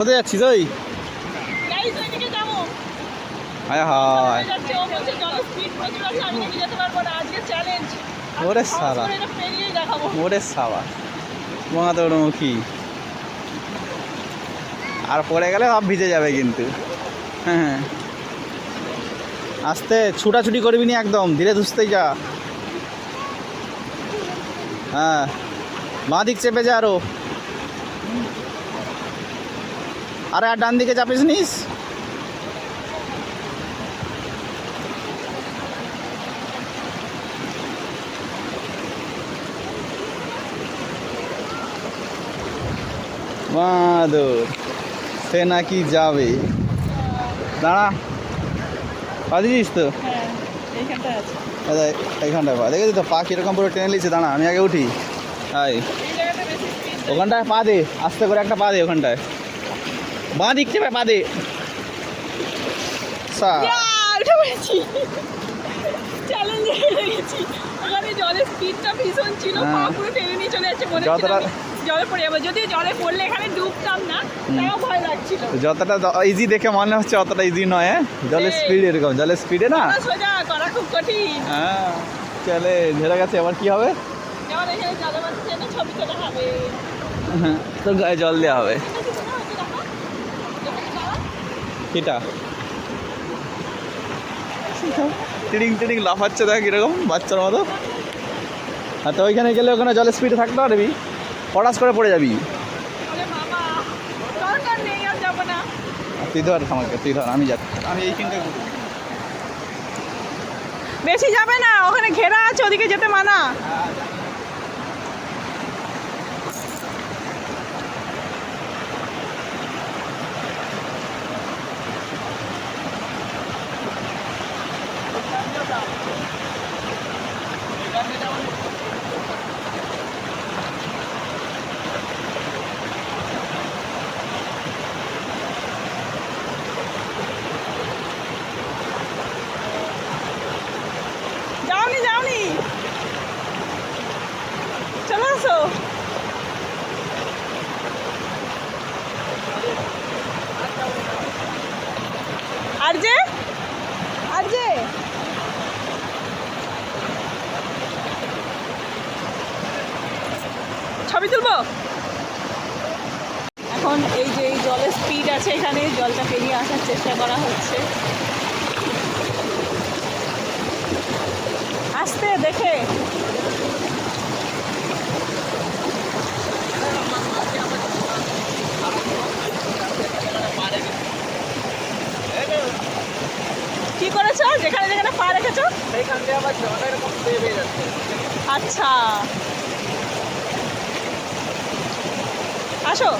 কোথায় যাচ্ছিস ওই? হায় হায়। চ্যালেঞ্জ ওরে সারা। ওরে মহাদৌড়মুখী আর পরে গেলে সব ভিজে যাবে কিন্তু। হ্যাঁ। আস্তে ছুটাছুটি করবি না একদম ধীরে ধুসতেই যা। হ্যাঁ। বাঁ দিক চেপে যা আরও। আরে আর ডান দিকে চাপিস নিস? মাদুর সে নাকি যাবে। দাঁড়া। পাদিস তো? হ্যাঁ এইখানটায় পা। দেখেছি তো পা কীরকম পুরো টেনে নিচ্ছে দাঁড়া আমি আগে উঠি। স্পিড ওখানটায় পা দে আস্তে করে একটা পা দে ওখানটায়। বাঁ দিক চেপে পা দে। উঠে পড়েছি। চ্যালেঞ্জে হেরে গেছি। ওখানে জলের স্পিডটা ভীষণ ছিল পা হ্যাঁ। পুরো টেনে নিয়ে চলে যাচ্ছে মনে হচ্ছিল জলে পড়ে যাব। যদি জলে পড়লে এখানে ডুবতাম না তাও ভয় লাগছিল। যতটা ইজি দেখে মনে হচ্ছে অতটা ইজি নয় হ্যাঁ? জলের স্পিড এরকম জলের স্পিডে না? সোজা করা খুব কঠিন। হ্যাঁ চলে গেছে এবার কি হবে? যেমন এখানে জলে ছবি তোলা হবে। তোর গায়ে জল দেওয়া হবে এটা কি মনে হচ্ছে দেখো? এখানে দাঁড়া। কিটা টিডিং টিডিং লাফাচ্ছে দেখ কীরকম বাচ্চার মতো। আর তো ওইখানে গেলে ওখানে জলের স্পিডে থাকতে পারবি। পটাশ করে পড়ে যাবি। তুই ধর আমাকে তুই ধর আমি যাচ্ছি। আমি এইখানটা বেশি যাবে না ওখানে ঘেরা আছে ওদিকে যেতে মানা। যে আর যে ছবি তুলবো? এখন এই যে এই জলের স্পিড আছে এখানে, জলটা পেরিয়ে আসার চেষ্টা করা হচ্ছে। আস্তে দেখে কি করেছ যেখানে যেখানে পা রেখেছো। আচ্ছা। আসো।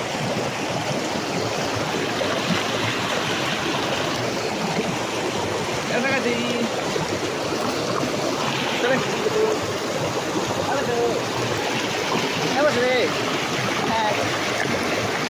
রে।